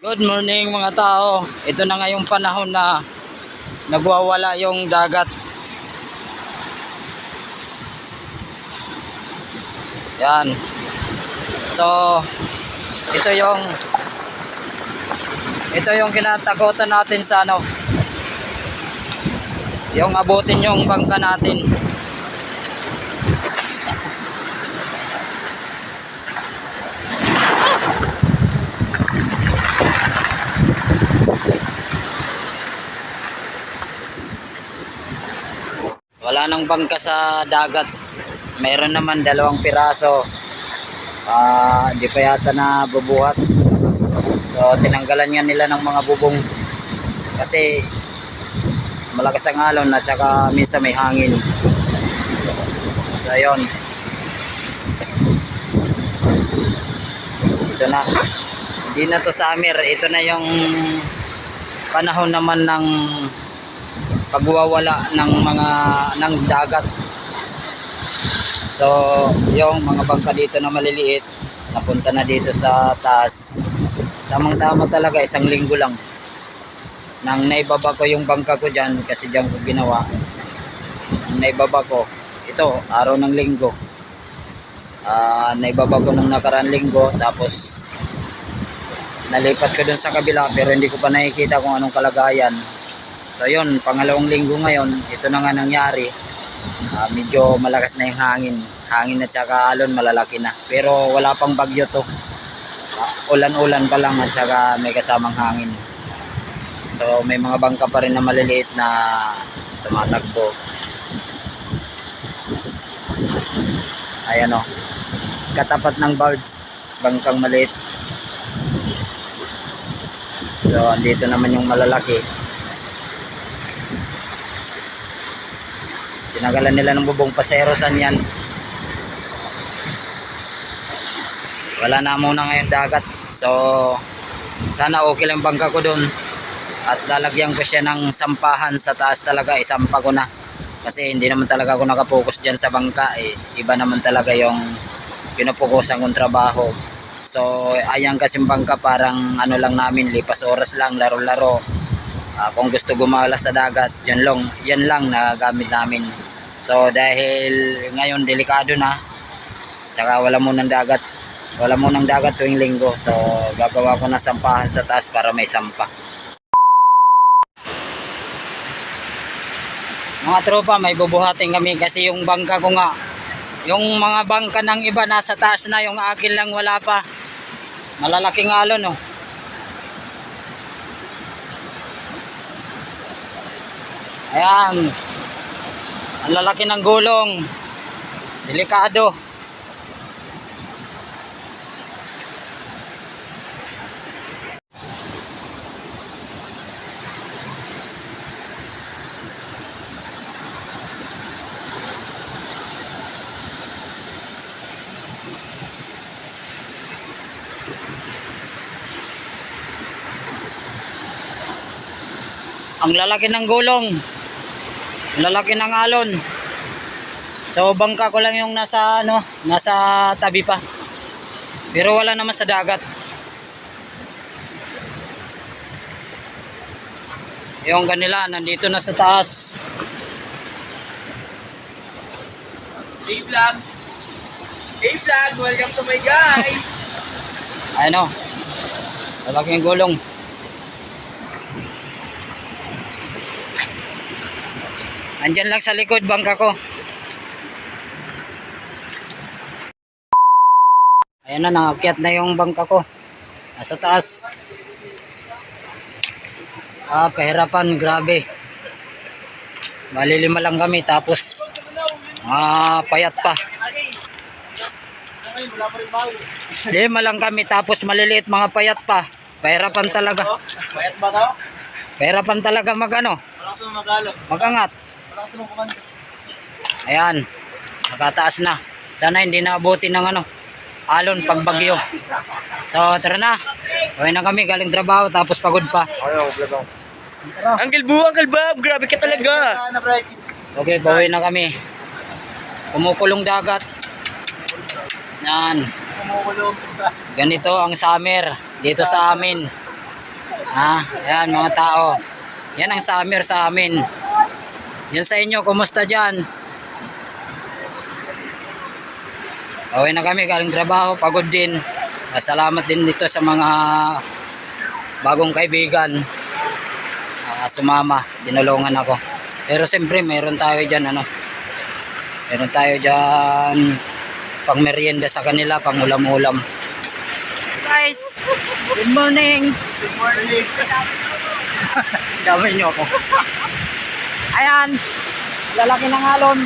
Good morning mga tao. Ito na ngayong panahon na nagwawala yung dagat. Yan. So, ito yung ito yung kinatakutan natin sa ano. Yung abutin yung bangka natin. Nang bangka sa dagat. Meron naman dalawang piraso. Ah, hindi pa yata na bubuhat. So tinanggalan nga nila ng mga bubong kasi malakas ang alon at saka minsan may hangin. So ayun. Ito na. Hindi na to summer. Ito na yung panahon naman ng pagwawala ng mga ng dagat. So, yung mga bangka dito na maliliit, napunta na dito sa taas. Tamang-tama talaga, isang linggo lang. Nang naibaba ko yung bangka ko dyan, kasi dyan ko ginawa. Nang naibaba ko, ito, araw ng linggo. Ah, naibaba ko nung nakaraan linggo, tapos nalipat ko dun sa kabila, pero hindi ko pa nakikita kung anong kalagayan. So yun, pangalawang linggo ngayon, ito na nga nangyari. Ah, medyo malakas na yung hangin. Hangin at saka alon malalaki na. Pero wala pang bagyo to. Ah, ulan-ulan pa lang at saka may kasamang hangin. So may mga bangka pa rin na maliliit na tumatakbo. Ayan o. Katapat ng birds, bangkang maliit. So andito naman yung malalaki. Tinagalan nila ng bubong pasero san yan. Wala na muna ngayon dagat. So, sana okay lang bangka ko doon. At lalagyan ko siya ng sampahan sa taas talaga. Isampa ko na. Kasi hindi naman talaga ako nakapokus dyan sa bangka. Eh. Iba naman talaga yung pinupukusan kong trabaho. So, ayan kasing bangka parang ano lang namin, lipas oras lang, laro-laro. Ah, kung gusto gumala sa dagat, yan lang, yan lang na gamit namin. So dahil ngayon delikado na, tsaka wala mo ng dagat, wala mo ng dagat tuwing linggo. So gagawa ko na sampahan sa taas para may sampa. Mga tropa, may bubuhatin kami kasi yung bangka ko nga, yung mga bangka ng iba nasa taas na, yung akin lang wala pa. Malalaking alon oh. Ayan. Ang lalaki ng gulong. Delikado. Ang lalaki ng gulong. Lalaki ng alon. So bangka ko lang yung nasa ano, nasa tabi pa. Pero wala naman sa dagat. Yung kanila nandito na sa taas. Hey vlog! Hey vlog! Welcome to my guys! Ano? Lalaking gulong. Andyan lang sa likod bangka ko. Ayan na, nakakyat na yung bangka ko. Nasa taas. Ah, pahirapan, grabe. Bali lima lang kami, tapos ah, payat pa. Lima lang kami, tapos maliliit mga payat pa. Pahirapan talaga. Bayat ba daw? Pahirapan talaga mag ano, magangat. Ayan, nakataas na. Sana hindi na abutin ng ano, alon pag bagyo. So, tara na. Uwi na kami, galing trabaho, tapos pagod pa. Uncle Bu, Uncle Bob, grabe ka talaga. Okay, pauwi na kami. Kumukulong dagat. Yan. Kumukulong. Ganito ang summer dito sa amin. Ha? Ayan, mga tao. Yan ang summer sa amin. Yan sa inyo, kumusta dyan? Uwi na kami, galing trabaho, pagod din. Ah, Salamat din dito sa mga bagong kaibigan. Ah, sumama, dinulungan ako. Pero siyempre, meron tayo dyan, ano. Meron tayo dyan pang merienda sa kanila, pang ulam-ulam. Guys, good morning. Good morning. Damay niyo ako. Ayan, lalaki ng alon.